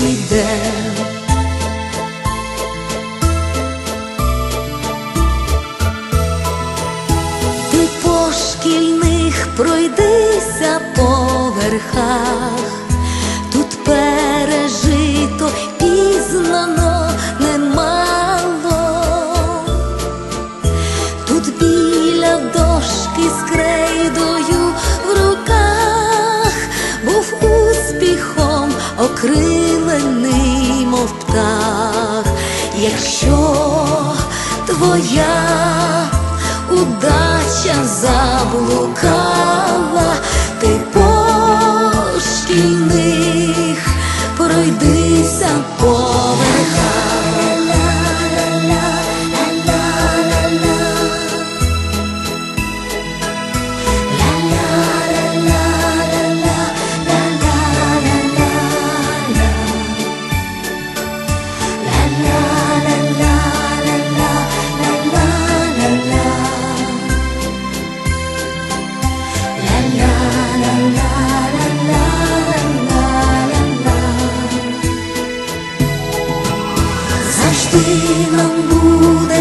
рідної піде. Ти по шкільних пройдися по верхах, тут пережито пізнано немало, тут біля дошки з крейдою в руках був успіхом окрилений, мов птах, якщо твоя удача заблукала,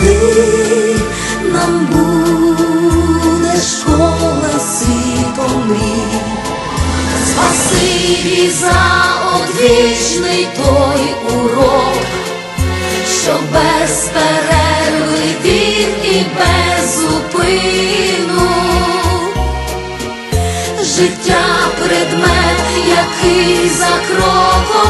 завжди нам буде школа світом мрій. Спасибі за одвічний той урок, що без перерви він і без зупину. Життя предмет, який за кроком